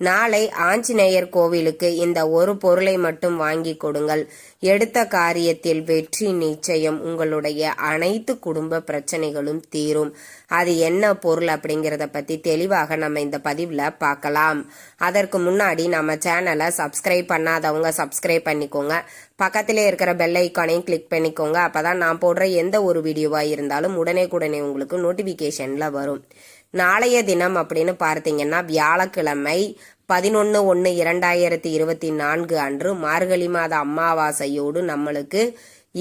நாளை ஆஞ்சநேயர் கோவிலுக்கு இந்த ஒரு பொருளை மட்டும் வாங்கி கொடுங்கள். எடுத்த காரியத்தில் வெற்றி நிச்சயம். உங்களுடைய அனைத்து குடும்ப பிரச்சனைகளும் தீரும். அது என்ன பொருள் அப்படிங்கறத பத்தி தெளிவாக நம்ம இந்த பதிவுல பார்க்கலாம். அதற்கு முன்னாடி நம்ம சேனலை சப்ஸ்கிரைப் பண்ணாதவங்க சப்ஸ்கிரைப் பண்ணிக்கோங்க. பக்கத்திலே இருக்கிற பெல் ஐக்கானையும் கிளிக் பண்ணிக்கோங்க. அப்பதான் நான் போடுற எந்த ஒரு வீடியோவா இருந்தாலும் உடனே உடனே உங்களுக்கு நோட்டிபிகேஷன்ல வரும். நாளைய தினம் அப்படின்னு பார்த்தீங்கன்னா வியாழக்கிழமை பதினொன்று ஒன்று இரண்டாயிரத்தி இருபத்தி நான்கு அன்று மார்கழி மாத அமாவாசையோடு நம்மளுக்கு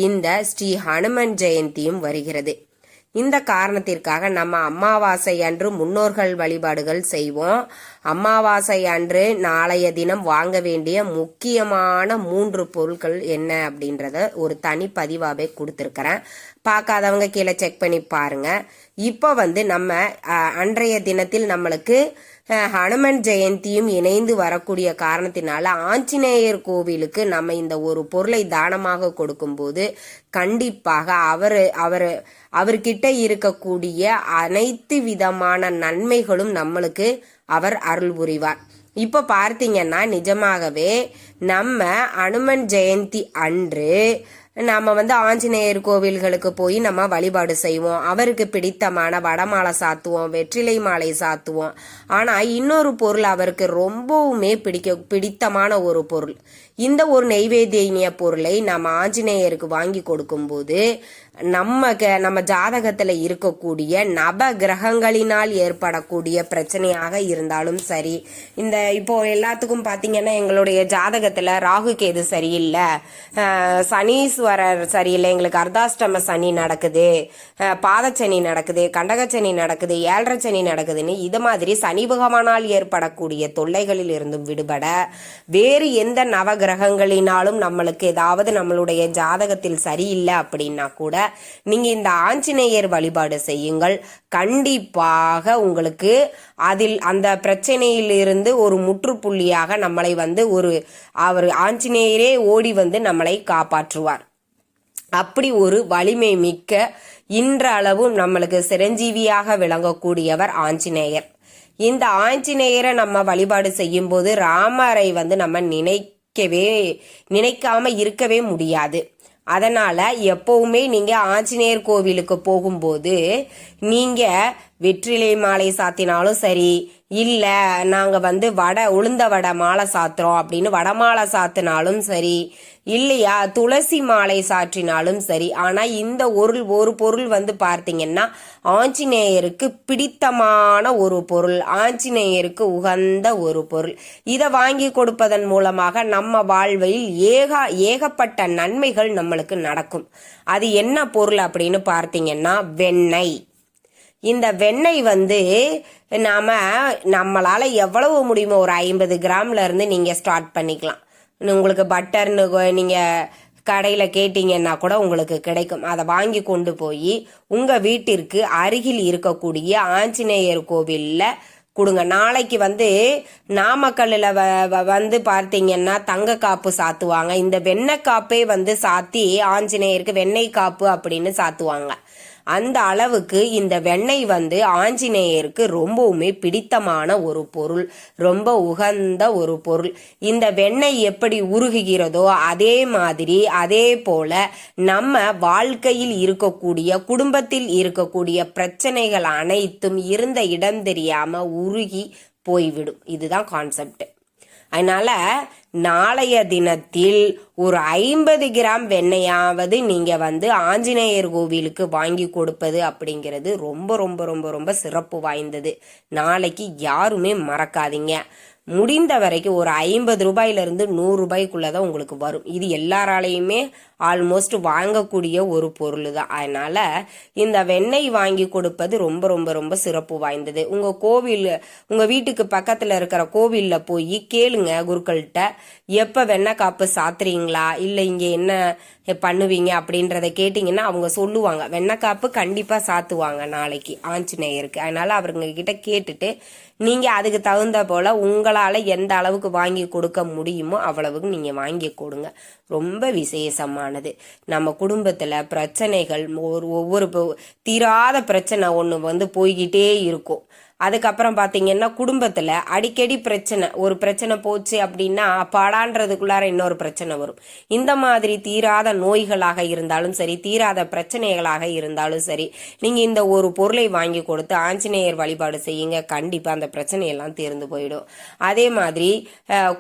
இந்த ஸ்ரீ ஹனுமன் ஜெயந்தியும் வருகிறது. இந்த காரணத்திற்காக நம்ம அமாவாசை அன்று முன்னோர்கள் வழிபாடுகள் செய்வோம். அமாவாசை அன்று நாளைய தினம் வாங்க வேண்டிய முக்கியமான மூன்று பொருட்கள் என்ன அப்படின்றத ஒரு தனி பதிவாகவே கொடுத்துருக்கிறேன். பார்க்காதவங்க கீழே செக் பண்ணி பாருங்க. இப்போ வந்து நம்ம அன்றைய தினத்தில் நம்மளுக்கு ஹனுமன் ஜெயந்தியும் இணைந்து வரக்கூடிய காரணத்தினால ஆஞ்சநேயர் கோவிலுக்கு நம்ம இந்த ஒரு பொருளை தானமாக கொடுக்கும்போது கண்டிப்பாக அவர் அவர் அவர்கிட்ட இருக்கக்கூடிய அனைத்து விதமான நன்மைகளும் நம்மளுக்கு அவர் அருள் புரிவார். இப்போ பார்த்தீங்கன்னா நிஜமாகவே நம்ம அனுமன் ஜெயந்தி அன்று நம்ம வந்து ஆஞ்சநேயர் கோவில்களுக்கு போய் நம்ம வழிபாடு செய்வோம். அவருக்கு பிடித்தமான வடமாலை சாத்துவோம் வெற்றிலை மாலை சாத்துவோம். ஆனால் இன்னொரு பொருள் அவருக்கு ரொம்பவுமே பிடிக்க பிடித்தமான ஒரு பொருள். இந்த ஒரு நெய்வேத்திய பொருளை நம்ம ஆஞ்சநேயருக்கு வாங்கி கொடுக்கும்போது நம்ம க- நம்ம ஜாதகத்துல இருக்கக்கூடிய நவ கிரகங்களினால் ஏற்படக்கூடிய பிரச்சனையாக இருந்தாலும் சரி இந்த இப்போ எல்லாத்துக்கும் பாத்தீங்கன்னா எங்களுடைய ஜாதகத்துல ராகு கேது சரியில்லை சனீஸ்வரர் சரியில்லை எங்களுக்கு அர்த்தாஷ்டம சனி நடக்குது பாதச்சனி நடக்குது கண்டகச்சனி நடக்குது ஏழரை சனி நடக்குதுன்னு இது மாதிரி சனி பகவானால் ஏற்படக்கூடிய தொல்லைகளில் இருந்தும் விடுபட வேறு எந்த நவ கிரகங்களினாலும் நம்மளுக்கு ஏதாவது நம்மளுடைய ஜாதகத்தில் சரியில்லை அப்படின்னா கூட நீங்க இந்த ஆஞ்சநேயர் வழிபாடு செய்யுங்கள். கண்டிப்பாக உங்களுக்கு அதில் அந்த பிரச்சனையிலிருந்து ஒரு முற்றுப்புள்ளியாக நம்மளை வந்து ஒரு அவர் ஆஞ்சநேயரே ஓடி வந்து நம்மளை காப்பாற்றுவார். அப்படி ஒரு வலிமை மிக்க இன்றளவும் நம்மளுக்கு சிரஞ்சீவியாக விளங்கக்கூடியவர் ஆஞ்சநேயர். இந்த ஆஞ்சநேயரை நம்ம வழிபாடு செய்யும்போது ராமரை வந்து நம்ம நினைக்கவே நினைக்காம இருக்கவே முடியாது. அதனால் எப்போவுமே நீங்கள் ஆஞ்சநேயர் கோவிலுக்கு போகும்போது நீங்கள் வெற்றிலை மாலை சாத்தினாலும் சரி இல்லை நாங்கள் வந்து வடை உளுந்த வடை மாலை சாத்துறோம் அப்படின்னு வடை மாலை சாத்தினாலும் சரி இல்லையா? துளசி மாலை சாற்றினாலும் சரி. ஆனால் இந்த ஒரு ஒரு பொருள் வந்து பார்த்தீங்கன்னா ஆஞ்சநேயருக்கு பிடித்தமான ஒரு பொருள். ஆஞ்சநேயருக்கு உகந்த ஒரு பொருள். இதை வாங்கி கொடுப்பதன் மூலமாக நம்ம வாழ்வில் ஏகா ஏகப்பட்ட நன்மைகள் நம்மளுக்கு நடக்கும். அது என்ன பொருள் அப்படின்னு பார்த்தீங்கன்னா வெண்ணெய். இந்த வெண்ணெய் வந்து நாம நம்மளால எவ்வளவு முடியுமோ ஒரு ஐம்பது கிராம்ல இருந்து நீங்க ஸ்டார்ட் பண்ணிக்கலாம். உங்களுக்கு பட்டர்னு நீங்கள் கடையில் கேட்டிங்கன்னா கேட்டீங்கன்னா கூட உங்களுக்கு கிடைக்கும். அதை வாங்கி கொண்டு போய் உங்கள் வீட்டிற்கு அருகில் இருக்கக்கூடிய ஆஞ்சநேயர் கோவிலில் கொடுங்க. நாளைக்கு வந்து நாமக்கல்லில் வ வ- வந்து பார்த்தீங்கன்னா தங்க காப்பு சாத்துவாங்க. இந்த வெண்ணெய் காப்பே வந்து சாத்தி ஆஞ்சநேயருக்கு வெண்ணெய் காப்பு அப்படின்னு சாத்துவாங்க. அந்த அளவுக்கு இந்த வெண்ணெய் வந்து ஆஞ்சநேயருக்கு ரொம்பவுமே பிடித்தமான ஒரு பொருள் ரொம்ப உகந்த ஒரு பொருள். இந்த வெண்ணெய் எப்படி உருகுகிறதோ அதே மாதிரி அதே போல நம்ம வாழ்க்கையில் இருக்கக்கூடிய குடும்பத்தில் இருக்கக்கூடிய பிரச்சனைகள் அனைத்தும் இருந்த இடம் தெரியாம உருகி போய்விடும். இதுதான் கான்செப்ட் அதனால நாளைய தினத்தில் ஒரு ஐம்பது கிராம் வெண்ணெயாவது நீங்க வந்து ஆஞ்சநேயர் கோவிலுக்கு வாங்கி கொடுப்பது அப்படிங்கிறது ரொம்ப ரொம்ப ரொம்ப ரொம்ப சிறப்பு வாய்ந்தது. நாளைக்கு யாருமே மறக்காதீங்க. முடிந்த வரைக்கும் ஒரு ஐம்பது ரூபாயிலிருந்து நூறு ரூபாய்க்குள்ள தான் உங்களுக்கு வரும். இது எல்லாராலையுமே ஆல்மோஸ்ட் வாங்கக்கூடிய ஒரு பொருள் தான் அதனால இந்த வெண்ணெய் வாங்கி கொடுப்பது ரொம்ப ரொம்ப ரொம்ப சிறப்பு வாய்ந்தது. உங்க கோவில் உங்க வீட்டுக்கு பக்கத்துல இருக்கிற கோவில்ல போய் கேளுங்க குருக்கள்கிட்ட. எப்போ வெண்ணெய் காப்பு சாத்துறீங்களா? இல்லை இங்கே என்ன பண்ணுவீங்க அப்படின்றத கேட்டிங்கன்னா அவங்க சொல்லுவாங்க. வெண்ணக்காப்பு கண்டிப்பாக சாத்துவாங்க நாளைக்கு ஆஞ்சநேயருக்கு. அதனால அவருங்க கிட்ட கேட்டுட்டு நீங்கள் அதுக்கு தகுந்த போல் உங்களால் எந்த அளவுக்கு வாங்கி கொடுக்க முடியுமோ அவ்வளவுக்கு நீங்கள் வாங்கி கொடுங்க. ரொம்ப விசேஷமானது. நம்ம குடும்பத்தில் பிரச்சனைகள் ஒரு ஒவ்வொரு ப- தீராத பிரச்சனை ஒன்று வந்து போய்கிட்டே இருக்கும். அதுக்கப்புறம் பார்த்தீங்கன்னா குடும்பத்தில் அடிக்கடி பிரச்சனை. ஒரு பிரச்சனை போச்சு அப்படின்னா பாடான்றதுக்குள்ளார இன்னொரு பிரச்சனை வரும். இந்த மாதிரி தீராத நோய்களாக இருந்தாலும் சரி தீராத பிரச்சனைகளாக இருந்தாலும் சரி நீங்கள் இந்த ஒரு பொருளை வாங்கி கொடுத்து ஆஞ்சநேயர் வழிபாடு செய்யுங்க கண்டிப்பாக அந்த பிரச்சனையெல்லாம் தீர்ந்து போயிடும். அதே மாதிரி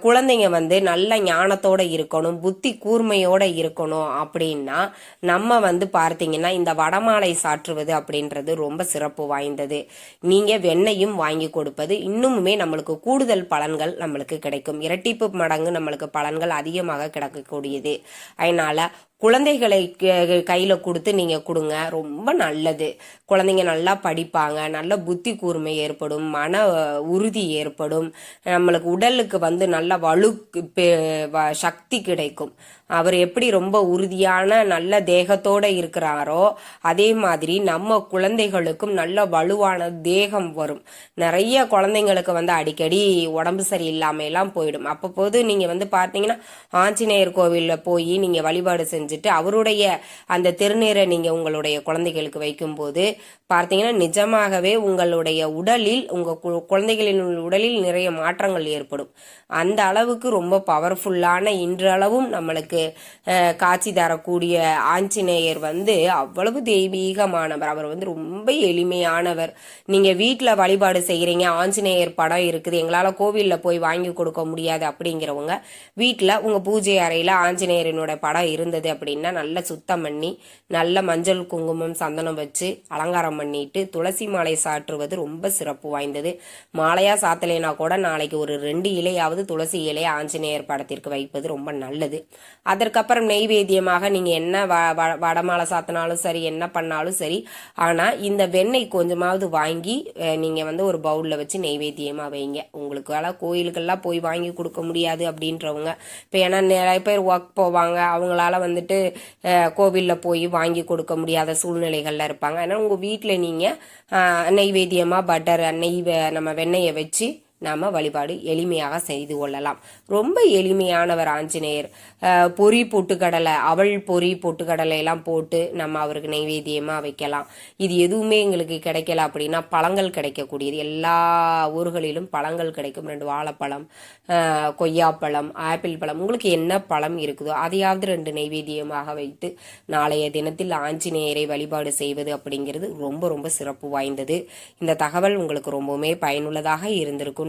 குழந்தைங்க வந்து நல்ல ஞானத்தோட இருக்கணும் புத்தி கூர்மையோட இருக்கணும் அப்படின்னா நம்ம வந்து பார்த்தீங்கன்னா இந்த வடமாலை சாற்றுவது அப்படின்றது ரொம்ப சிறப்பு வாய்ந்தது. நீங்க வெண்ணையும் வாங்கி கொடுப்பது இன்னுமுமே நம்மளுக்கு கூடுதல் பலன்கள் நம்மளுக்கு கிடைக்கும். இரட்டிப்பு மடங்கு நம்மளுக்கு பலன்கள் அதிகமாக கிடைக்கக்கூடியது. அதனால குழந்தைகளை க- கொடுத்து நீங்கள் கொடுங்க. ரொம்ப நல்லது. குழந்தைங்க நல்லா படிப்பாங்க. நல்ல புத்தி கூர்மை ஏற்படும். மன உறுதி ஏற்படும். நம்மளுக்கு உடலுக்கு வந்து நல்ல வலு பெ- வ- சக்தி கிடைக்கும். அவர் எப்படி ரொம்ப உறுதியான நல்ல தேகத்தோட இருக்கிறாரோ அதே மாதிரி நம்ம குழந்தைகளுக்கும் நல்ல வலுவான தேகம் வரும். நிறைய குழந்தைங்களுக்கு வந்து அடிக்கடி உடம்பு சரியில்லாம எல்லாம் போயிடும். போது நீங்கள் வந்து பார்த்தீங்கன்னா ஆஞ்சநேயர் கோவிலில் போய் நீங்கள் வழிபாடு செஞ்சு செஞ்சுட்டு அவருடைய அந்த திருநீரை நீங்கள் உங்களுடைய குழந்தைகளுக்கு வைக்கும்போது பார்த்தீங்கன்னா நிஜமாகவே உங்களுடைய உடலில் உங்கள் கு- குழந்தைகளின் உடலில் நிறைய மாற்றங்கள் ஏற்படும். அந்த அளவுக்கு ரொம்ப பவர்ஃபுல்லான இன்றளவும் நம்மளுக்கு காட்சி தரக்கூடிய ஆஞ்சநேயர் வந்து அவ்வளவு தெய்வீகமானவர். அவர் வந்து ரொம்ப எளிமையானவர். நீங்கள் வீட்டில் வழிபாடு செய்கிறீங்க ஆஞ்சநேயர் படம் இருக்குது எங்களால் கோவிலில் போய் வாங்கி கொடுக்க முடியாது அப்படிங்கிறவங்க வீட்டில் உங்கள் பூஜை அறையில் ஆஞ்சநேயரினோட படம் இருந்தது அப்படின்னா நல்லா சுத்தம் பண்ணி நல்ல மஞ்சள் குங்குமம் சந்தனம் வச்சு அலங்காரம் பண்ணிட்டு துளசி மாலை சாற்றுவது ரொம்ப சிறப்பு வாய்ந்தது. மாலையா சாத்தலைனா கூட நாளைக்கு ஒரு ரெண்டு இலையாவது துளசி இலை ஆஞ்சநேயர் படத்திற்கு வைப்பது ரொம்ப நல்லது. அதற்கப்புறம் நெய்வேத்தியமாக நீங்க என்ன வ- வ- வடமாலை சாத்தினாலும் சரி என்ன பண்ணாலும் சரி ஆனா இந்த வெண்ணெய் கொஞ்சமாவது வாங்கி நீங்கள் நீங்க வந்து ஒரு பவுல்ல வச்சு நெய்வேத்தியமா வைங்க. உங்களுக்கு வேலை கோயிலுக்கெல்லாம் போய் வாங்கி கொடுக்க முடியாது அப்படின்றவங்க. இப்போ ஏன்னா நிறைய பேர் ஒர்க் போவாங்க. அவங்களால வந்துட்டு வந்துட்டு கோவிலில் போய் வாங்கி கொடுக்க முடியாத சூழ்நிலைகளில் இருப்பாங்க. அதனால உங்கள் வீட்டில் நீங்கள் நெய்வேத்தியமாக பட்டர் நெய் நம்ம வெண்ணெயை வச்சு நாம வழிபாடு எளிமையாக செய்து கொள்ளலாம். ரொம்ப எளிமையானவர் ஆஞ்சநேயர். பொறி பொரி பொட்டுக்கடலை அவள் பொரி பொட்டுக்கடலை எல்லாம் போட்டு நம்ம அவருக்கு நைவேத்தியமா வைக்கலாம். இது எதுவுமே எங்களுக்கு கிடைக்கல அப்படின்னா பழங்கள் கிடைக்கக்கூடியது. எல்லா ஊர்களிலும் பழங்கள் கிடைக்கும். ரெண்டு வாழைப்பழம் கொய்யாப்பழம் ஆப்பிள் பழம். உங்களுக்கு என்ன பழம் இருக்குதோ அதையாவது ரெண்டு நைவேத்தியமாக வைத்து நாளைய தினத்தில் ஆஞ்சநேயரை வழிபாடு செய்வது அப்படிங்கிறது ரொம்ப ரொம்ப சிறப்பு வாய்ந்தது. இந்த தகவல் உங்களுக்கு ரொம்பவுமே பயனுள்ளதாக இருந்திருக்கும்.